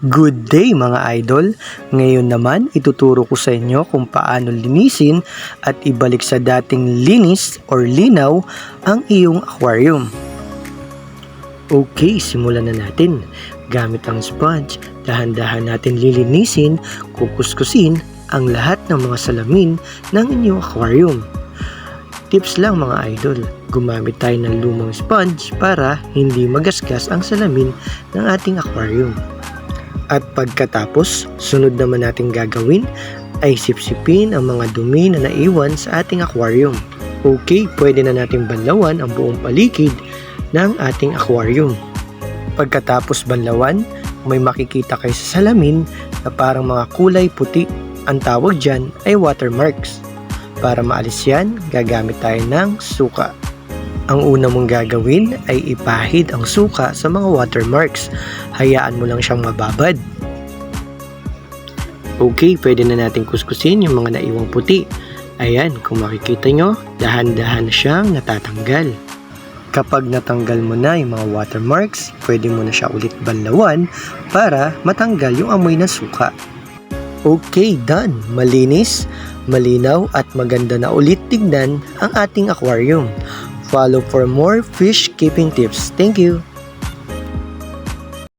Good day mga idol! Ngayon naman ituturo ko sa inyo kung paano linisin at ibalik sa dating linis or linaw ang iyong aquarium. Okay, simulan na natin. Gamit ang sponge, dahan-dahan natin lilinisin, kukuskusin ang lahat ng mga salamin ng inyong aquarium. Tips lang mga idol, gumamit tayo ng lumang sponge para hindi magasgas ang salamin ng ating aquarium. At pagkatapos, sunod naman natin gagawin ay sipsipin ang mga dumi na naiwan sa ating aquarium. Okay, pwede na natin banlawan ang buong palikid ng ating aquarium. Pagkatapos banlawan, may makikita kayo sa salamin na parang mga kulay puti. Ang tawag dyan ay watermarks. Para maalis yan, gagamit tayo ng suka. Ang una mong gagawin ay ipahid ang suka sa mga watermarks. Hayaan mo lang siyang mababad. Okay, pwede na natin kuskusin yung mga naiwang puti. Ayan, kung makikita nyo, dahan-dahan na siyang natatanggal. Kapag natanggal mo na yung mga watermarks, pwede mo na siya ulit banlawan para matanggal yung amoy ng suka. Okay, done. Malinis, malinaw at maganda na ulit tignan ang ating aquarium. Follow for more fish keeping tips. Thank you!